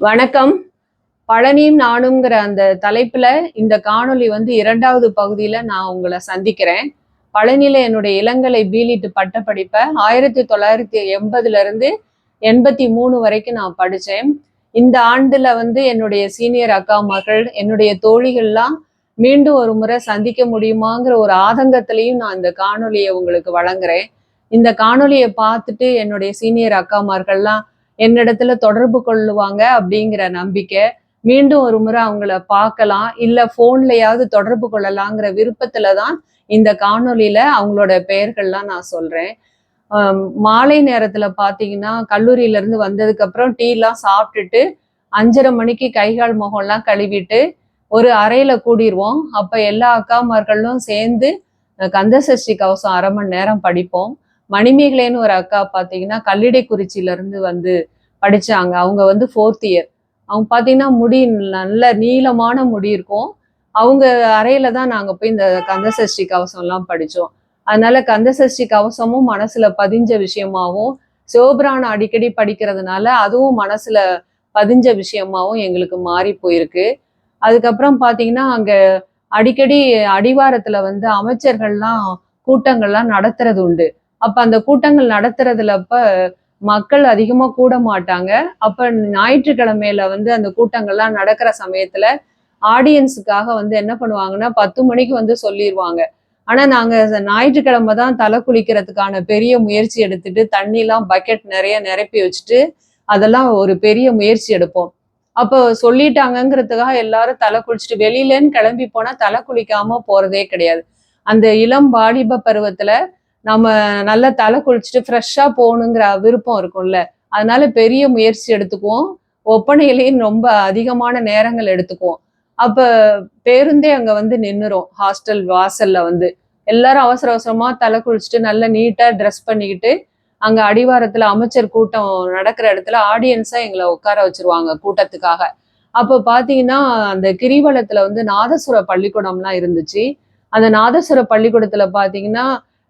வணக்கம். பழனியும் நானுங்கிற அந்த தலைப்புல இந்த காணொளி வந்து இரண்டாவது பகுதியில நான் உங்களை சந்திக்கிறேன். பழனியில என்னுடைய இளங்கலை பீலிட்டு பட்டப்படிப்பை ஆயிரத்தி தொள்ளாயிரத்தி எண்பதுல இருந்து எண்பத்தி மூணு வரைக்கும் நான் படித்தேன் இந்த ஆண்டுல வந்து என்னுடைய சீனியர் அக்கா மகள் என்னுடைய தோழிகள்லாம் மீண்டும் ஒரு முறை சந்திக்க முடியுமாங்கிற ஒரு ஆதங்கத்திலையும் நான் இந்த காணொலியை உங்களுக்கு வழங்குறேன். இந்த காணொலியை பார்த்துட்டு என்னுடைய சீனியர் அக்காமார்கள்லாம் என்னிடத்துல தொடர்பு கொள்ளுவாங்க அப்படிங்கிற நம்பிக்கை. மீண்டும் ஒரு முறை அவங்கள பார்க்கலாம். இல்ல போன்லயாவது தொடர்பு கொள்ளலாங்கிற விருப்பத்துல தான் இந்த காணொலியில அவங்களோட பெயர்கள்லாம் நான் சொல்றேன். மாலை நேரத்துல பாத்தீங்கன்னா கல்லூரியில இருந்து வந்ததுக்கு அப்புறம் டீ எல்லாம் சாப்பிட்டுட்டு அஞ்சரை மணிக்கு கைகால் முகம்லாம் கழுவிட்டு ஒரு அறையில கூடிடுவோம் அப்ப எல்லா அக்காமார்களும் சேர்ந்து கந்தசஷ்டி கவசம் அரை மணி நேரம் படிப்போம். மணிமேகலைன்னு ஒரு அக்கா பார்த்தீங்கன்னா கல்லிடைக்குறிச்சியிலேருந்து வந்து படிச்சாங்க. அவங்க வந்து ஃபோர்த் இயர் அவங்க பார்த்தீங்கன்னா முடி நல்ல நீளமான முடி இருக்கும். அவங்க அறையில தான் நாங்கள் போய் இந்த கந்தசஷ்டி கவசம்லாம் படித்தோம் அதனால கந்தசஷ்டி கவசமும் மனசுல பதிஞ்ச விஷயமாவும் சிவபுராணம் அடிக்கடி படிக்கிறதுனால அதுவும் மனசுல பதிஞ்ச விஷயமாவும் எங்களுக்கு மாறி போயிருக்கு. அதுக்கப்புறம் பார்த்தீங்கன்னா அங்க அடிக்கடி அடிவாரத்துல வந்து அமைச்சர்கள்லாம் கூட்டங்கள்லாம் நடத்துறது உண்டு. அப்ப அந்த கூட்டங்கள் நடத்துறதுல அப்ப மக்கள் அதிகமா கூட மாட்டாங்க. அப்ப ஞாயிற்றுக்கிழமையில வந்து அந்த கூட்டங்கள்லாம் நடக்கிற சமயத்துல ஆடியன்ஸுக்காக வந்து என்ன பண்ணுவாங்கன்னா பத்து மணிக்கு வந்து சொல்லிடுவாங்க ஆனா நாங்க ஞாயிற்றுக்கிழமை தான் தலை குளிக்கிறதுக்கான பெரிய முயற்சி எடுத்துட்டு தண்ணிலாம் பக்கெட் நிறைய நிரப்பி வச்சுட்டு அதெல்லாம் ஒரு பெரிய முயற்சி எடுப்போம். அப்போ சொல்லிட்டாங்கங்கிறதுக்காக எல்லாரும் தலை குளிச்சுட்டு வெளியிலன்னு கிளம்பி போனா தலை குளிக்காம போறதே கிடையாது. அந்த இளம் வாலிப பருவத்துல நம்ம நல்லா தலை குளிச்சுட்டு ஃப்ரெஷ்ஷாக போகணுங்கிற விருப்பம் இருக்கும்ல. அதனால பெரிய முயற்சி எடுத்துக்குவோம். ஒப்பனையிலையும் ரொம்ப அதிகமான நேரங்கள் எடுத்துக்குவோம். அப்போ பேருந்தே அங்கே வந்து நின்றுரும் ஹாஸ்டல் வாசலில் வந்து. எல்லாரும் அவசர அவசரமாக தலை குளிச்சுட்டு நல்லா நீட்டாக ட்ரெஸ் பண்ணிக்கிட்டு அங்கே அடிவாரத்தில் அமைச்சர் கூட்டம் நடக்கிற இடத்துல ஆடியன்ஸாக எங்களை உட்கார வச்சிருவாங்க கூட்டத்துக்காக. அப்போ பார்த்தீங்கன்னா அந்த கிரிவலத்தில் வந்து நாதசுர பள்ளிக்கூடம்லாம் இருந்துச்சு. அந்த நாதசுர பள்ளிக்கூடத்தில் பார்த்தீங்கன்னா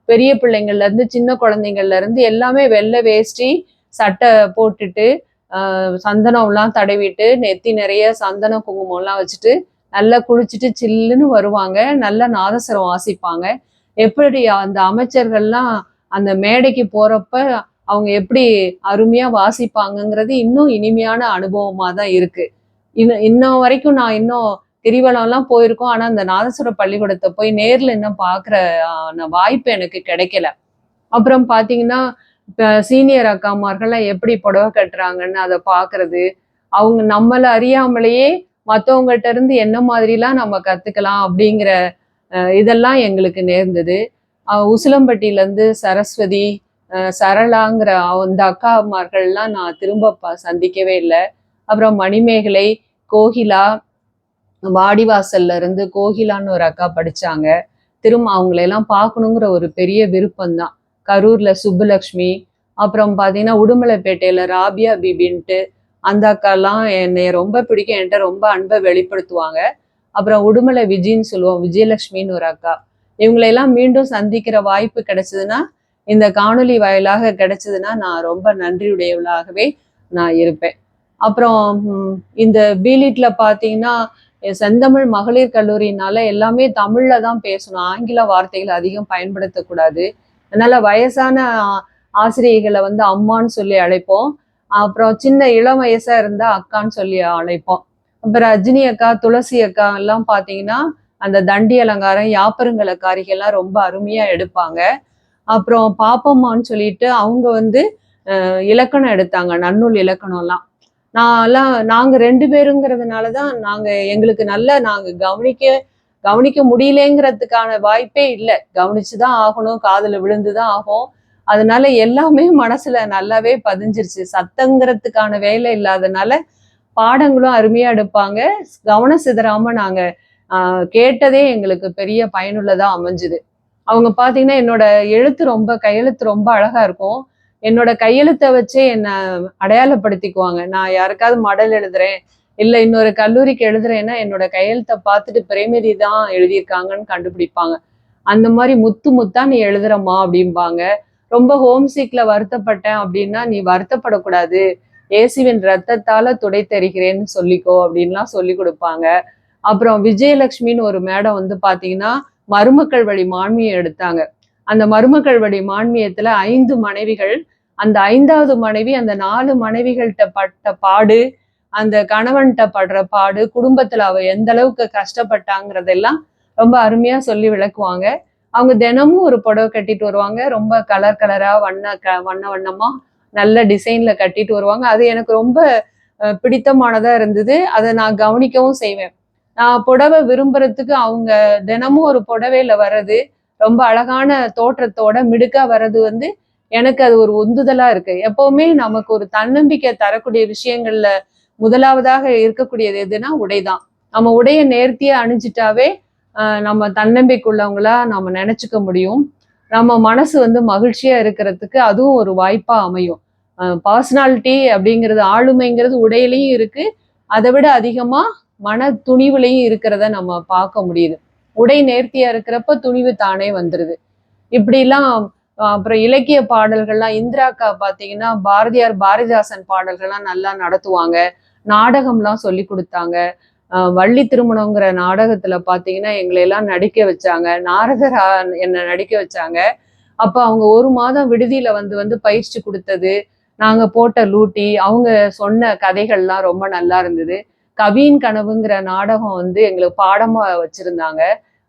பெரிய பிள்ளைங்கள்ல இருந்து சின்ன குழந்தைங்கள்ல இருந்து எல்லாமே வெள்ளை வேஷ்டி சட்டை போட்டுட்டு சந்தனம்லாம் தடவிட்டு நெத்தி நிறைய சந்தன குங்குமம்லாம் வச்சுட்டு நல்லா குளிச்சுட்டு சில்லுன்னு வருவாங்க. நல்லா நாதஸ்வரம் வாசிப்பாங்க. எப்படி அந்த அமைச்சர்கள்லாம் அந்த மேடைக்கு போறப்ப அவங்க எப்படி அருமையா வாசிப்பாங்கங்கிறது இன்னும் இனிமையான அனுபவமா தான் இருக்கு. இன்னும் இன்னும் வரைக்கும் நான் இன்னும் கிரிவலம்லாம் போயிருக்கோம். ஆனால் அந்த நாதஸ்வர பள்ளிக்கூடத்தை போய் நேர்ல இன்னும் பார்க்குற வாய்ப்பு எனக்கு கிடைக்கல. அப்புறம் பாத்தீங்கன்னா இப்போ சீனியர் அக்காமார்கள்லாம் எப்படி புடவை கட்டுறாங்கன்னு அதை பார்க்கறது அவங்க நம்மளை அறியாமலேயே மத்தவங்ககிட்ட இருந்து என்ன மாதிரிலாம் நம்ம கத்துக்கலாம் அப்படிங்கிற அஹ், இதெல்லாம் எங்களுக்கு நேர்ந்தது. உசிலம்பட்டியிலேருந்து இருந்து சரஸ்வதி அஹ், சரளாங்கிற அந்த அக்காமார்கள்லாம் நான் திரும்ப சந்திக்கவே இல்லை. அப்புறம் மணிமேகலை கோகிலா வாடிவாசல்ல இருந்து கோகிலான்னு ஒரு அக்கா படிச்சாங்க. திரும்ப அவங்களெல்லாம் பார்க்கணுங்கிற ஒரு பெரிய விருப்பம் தான் கரூர்ல சுப்புலக்ஷ்மி அப்புறம் பார்த்தீங்கன்னா உடுமலைப்பேட்டையில ராபியா பிபின்ட்டு அந்த அக்காலாம் என்னை ரொம்ப பிடிக்கும். என்கிட்ட ரொம்ப அன்பை வெளிப்படுத்துவாங்க. அப்புறம் உடுமலை விஜின்னு சொல்லுவோம் விஜயலட்சுமின்னு ஒரு அக்கா. இவங்களையெல்லாம் மீண்டும் சந்திக்கிற வாய்ப்பு கிடைச்சதுன்னா இந்த காணொளி வாயிலாக கிடைச்சதுன்னா நான் ரொம்ப நன்றியுடையவளாகவே நான் இருப்பேன். அப்புறம் இந்த பீலிட்ல பார்த்தீங்கன்னா செந்தமிழ் மகளிர் கல்லூரினால எல்லாமே தமிழ்ல தான் பேசணும். ஆங்கில வார்த்தைகள் அதிகம் பயன்படுத்தக்கூடாது. அதனால வயசான ஆசிரியர்களை ஆசிரியைகளை வந்து அம்மான்னு சொல்லி அழைப்போம். அப்புறம் சின்ன இளம் வயசா இருந்தா அக்கான்னு சொல்லி அழைப்போம். அப்புறம் ரஜினி அக்கா துளசி அக்கா எல்லாம் பார்த்தீங்கன்னா அந்த தண்டி அலங்காரம் யாப்பருங்கலக்காரிகள்லாம் ரொம்ப அருமையா எடுப்பாங்க. அப்புறம் பாப்பம்மான்னு சொல்லிட்டு அவங்க வந்து இலக்கணம் எடுத்தாங்க. நன்னூல் இலக்கணம்லாம். நான்லாம் நாங்க ரெண்டு பேருங்கிறதுனால தான் நாங்க எங்களுக்கு நல்ல நாங்க கவனிக்க கவனிக்க முடியலங்கிறதுக்கான வாய்ப்பே இல்லை. கவனிச்சுதான் ஆகணும் காதுல விழுந்துதான் ஆகும். அதனால எல்லாமே மனசுல நல்லாவே பதிஞ்சிருச்சு. சத்தங்கிறதுக்கான வேலை இல்லாதனால பாடங்களும் அருமையா எடுப்பாங்க. கவனம் சிதறாம நாங்க கேட்டதே எங்களுக்கு பெரிய பயனுள்ளதா அமைஞ்சுது. அவங்க பாத்தீங்கன்னா என்னோட எழுத்து ரொம்ப கையெழுத்து ரொம்ப அழகா இருக்கும். என்னோட கையெழுத்தை வச்சே என்னை அடையாளப்படுத்திக்குவாங்க. நான் யாருக்காவது மடல் எழுதுறேன் இல்லை இன்னொரு கல்லூரிக்கு எழுதுறேன்னா என்னோட கையெழுத்தை பார்த்துட்டு பிரேமதி தான் எழுதியிருக்காங்கன்னு கண்டுபிடிப்பாங்க. அந்த மாதிரி முத்து முத்தா நீ எழுதுறமா அப்படிம்பாங்க. ரொம்ப ஹோம் சீக்ல வருத்தப்பட்டேன் அப்படின்னா நீ வருத்தப்படக்கூடாது. இயேசுவின் ரத்தத்தால துடை தெரிகிறேன்னு சொல்லிக்கோ அப்படின்லாம் சொல்லி கொடுப்பாங்க. அப்புறம் விஜயலட்சுமின்னு ஒரு மேடம் வந்து பாத்தீங்கன்னா மருமக்கள் வழி மான்மியம் எடுத்தாங்க. அந்த மருமக்கள் வழி மான்மியத்துல ஐந்து மனைவிகள் அந்த ஐந்தாவது மனைவி அந்த நாலு மனைவிகள்கிட்ட பட்ட பாடு அந்த கணவன்கிட்ட படுற பாடு குடும்பத்துல அவ எந்த அளவுக்கு கஷ்டப்பட்டாங்கிறதெல்லாம் ரொம்ப அருமையா சொல்லி விளக்குவாங்க. அவங்க தினமும் ஒரு புடவை கட்டிட்டு வருவாங்க. ரொம்ப கலர் கலரா வண்ண க வண்ண வண்ணமா நல்ல டிசைன்ல கட்டிட்டு வருவாங்க. அது எனக்கு ரொம்ப பிடித்தமானதா இருந்தது. அதை நான் கவனிக்கவும் செய்வேன். நான் புடவை விரும்புறதுக்கு அவங்க தினமும் ஒரு புடவையில வர்றது ரொம்ப அழகான தோற்றத்தோட மிடுக்கா வர்றது வந்து எனக்கு அது ஒரு உந்துதலா இருக்கு. எப்பவுமே நமக்கு ஒரு தன்னம்பிக்கை தரக்கூடிய விஷயங்கள்ல முதலாவதாக இருக்கக்கூடியது எதுனா உடைதான். நம்ம உடைய நேர்த்தியா அணிஞ்சிட்டாவே நம்ம தன்னம்பிக்கையுள்ளவங்களா நம்ம நினைச்சுக்க முடியும். நம்ம மனசு வந்து மகிழ்ச்சியா இருக்கிறதுக்கு அதுவும் ஒரு வாய்ப்பா அமையும். பர்சனாலிட்டி அப்படிங்கிறது ஆளுமைங்கிறது உடையிலையும் இருக்கு. அதை விட அதிகமா மன துணிவுலையும் இருக்கிறத நம்ம பார்க்க முடியுது. உடை நேர்த்தியா இருக்கிறப்ப துணிவு தானே வந்துருது. இப்படிலாம் அப்புறம் இலக்கிய பாடல்கள்லாம் இந்திராக்கா பார்த்தீங்கன்னா பாரதியார் பாரதிதாசன் பாடல்கள்லாம் நல்லா நடத்துவாங்க. நாடகம்லாம் சொல்லி கொடுத்தாங்க. வள்ளி திருமணங்கிற நாடகத்துல பார்த்தீங்கன்னா எங்களை எல்லாம் நடிக்க வச்சாங்க. நாரதரா என்னை நடிக்க வச்சாங்க. அப்போ அவங்க ஒரு மாதம் விடுதியில வந்து வந்து பயிற்சி கொடுத்தது. நாங்க போட்ட லூட்டி அவங்க சொன்ன கதைகள்லாம் ரொம்ப நல்லா இருந்தது. கவியின் கனவுங்கிற நாடகம் வந்து எங்களுக்கு பாடமா வச்சிருந்தாங்க.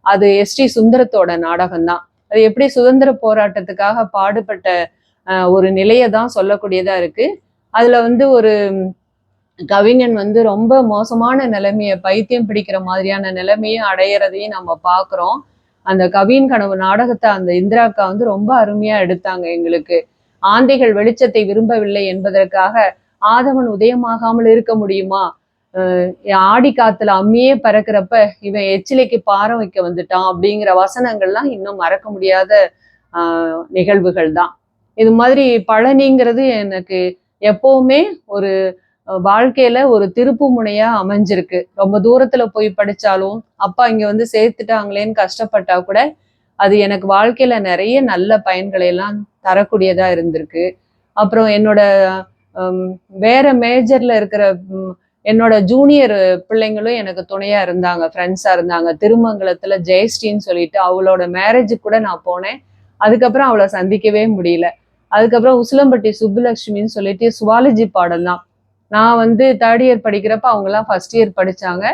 அது எஸ் டி சுந்தரத்தோட நாடகம் தான் எப்படி சுதந்திர போராட்டத்துக்காக பாடுபட்ட ஒரு நிலையை தான் சொல்லக்கூடியதா இருக்கு. அதுல வந்து ஒரு கவிஞன் வந்து ரொம்ப மோசமான நிலைமைய பைத்தியம் பிடிக்கிற மாதிரியான நிலைமையும் அடையிறதையும் நம்ம பார்க்குறோம் அந்த கவியின் கனவு நாடகத்தை அந்த இந்திராக்கா வந்து ரொம்ப அருமையா எடுத்தாங்க எங்களுக்கு. ஆந்தைகள் வெளிச்சத்தை விரும்பவில்லை என்பதற்காக ஆதவன் உதயமாகாமல் இருக்க முடியுமா? ஆடி காத்துல அம்மியே பறக்கிறப்ப இவன் எச்சிலைக்கு பாரம் வைக்க வந்துட்டான் அப்படிங்கிற வசனங்கள்லாம் இன்னும் மறக்க முடியாத நிகழ்வுகள் தான். இது மாதிரி பழனிங்கிறது எனக்கு எப்பவுமே ஒரு வாழ்க்கையில ஒரு திருப்பு முனையா அமைஞ்சிருக்கு. ரொம்ப தூரத்துல போய் படிச்சாலும் அப்பா இங்க வந்து சேர்த்துட்டாங்களேன்னு கஷ்டப்பட்டா கூட அது எனக்கு வாழ்க்கையில நிறைய நல்ல பயன்களை எல்லாம் தரக்கூடியதா இருந்திருக்கு. அப்புறம் என்னோட வேற மேஜர்ல இருக்கிற என்னோட ஜூனியர் பிள்ளைங்களும் எனக்கு துணையா இருந்தாங்க ஃப்ரெண்ட்ஸா இருந்தாங்க. திருமங்கலத்துல ஜெயஸ்ரீன்னு சொல்லிட்டு அவளோட மேரேஜுக்கு கூட நான் போனேன். அதுக்கப்புறம் அவளை சந்திக்கவே முடியல. அதுக்கப்புறம் உசிலம்பட்டி சுப்புலட்சுமின்னு சொல்லிட்டு சுவாலஜி பாடம் தான். நான் வந்து தேர்ட் இயர் படிக்கிறப்ப அவங்கெல்லாம் ஃபர்ஸ்ட் இயர் படிச்சாங்க.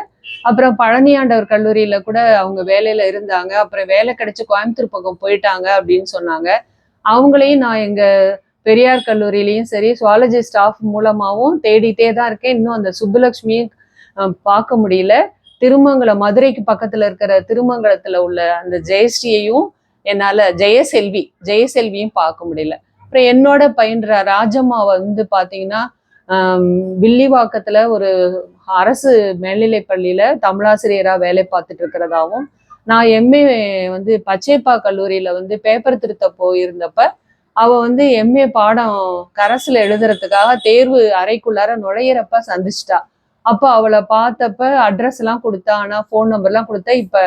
அப்புறம் பழனியாண்டவர் கல்லூரியில கூட அவங்க வேலையில இருந்தாங்க. அப்புறம் வேலை கிடைச்சு கோயம்புத்தூர் பக்கம் போயிட்டாங்க அப்படின்னு சொன்னாங்க. அவங்களையும் நான் எங்க பெரியார் கல்லூரியிலையும் சரி சுவாலஜி ஸ்டாஃப் மூலமாகவும் தேடிட்டே தான் இருக்கேன். இன்னும் அந்த சுப்புலட்சுமியும் பார்க்க முடியல. திருமங்கலம் மதுரைக்கு பக்கத்துல இருக்கிற திருமங்கலத்துல உள்ள அந்த ஜெயஸ்ரீயையும் என்னால ஜெயசெல்வி ஜெயசெல்வியும் பார்க்க முடியல. அப்புறம் என்னோட பயின்ற ராஜம்மா வந்து பாத்தீங்கன்னா வில்லிவாக்கத்தில் வில்லிவாக்கத்துல ஒரு அரசு மேல்நிலை பள்ளியில தமிழாசிரியரா வேலை பார்த்துட்டு இருக்கிறதாவும் நான் எம்ஏ வந்து பச்சைப்பா கல்லூரியில வந்து பேப்பர் திருத்த போயிருந்தப்ப அவ வந்து எம்ஏ பாடம் கரஸ்ல எழுதுறதுக்காக தேர்வு அறைக்குள்ளார நுழையிறப்ப சந்திச்சிட்டா. அப்போ அவளை பார்த்தப்ப அட்ரஸ் எல்லாம் கொடுத்தா ஆனா ஃபோன் நம்பர்லாம் கொடுத்தா இப்ப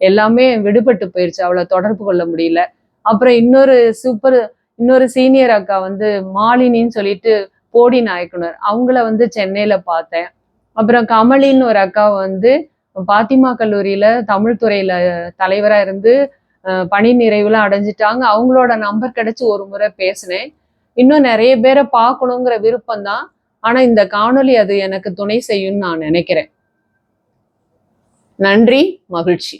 எல்லாமே விடுபட்டு போயிருச்சு. அவளை தொடர்பு கொள்ள முடியல. அப்புறம் இன்னொரு சூப்பர் இன்னொரு சீனியர் அக்கா வந்து மாலினின்னு சொல்லிட்டு போடி நாயக்குனர் அவங்கள வந்து சென்னையில பார்த்தேன். அப்புறம் கமலின்னு ஒரு அக்கா வந்து பாத்திமா கல்லூரியில தமிழ் துறையில தலைவரா இருந்து பணி நிறைவுல அடைஞ்சிட்டாங்க. அவங்களோட நம்பர் கிடைச்சு ஒரு முறை பேசினேன். இன்னும் நிறைய பேரை பார்க்கணுங்கிற விருப்பம் தான் ஆனா இந்த காணொளி அது எனக்கு துணை செய்யும்னு நான் நினைக்கிறேன். நன்றி மகிழ்ச்சி.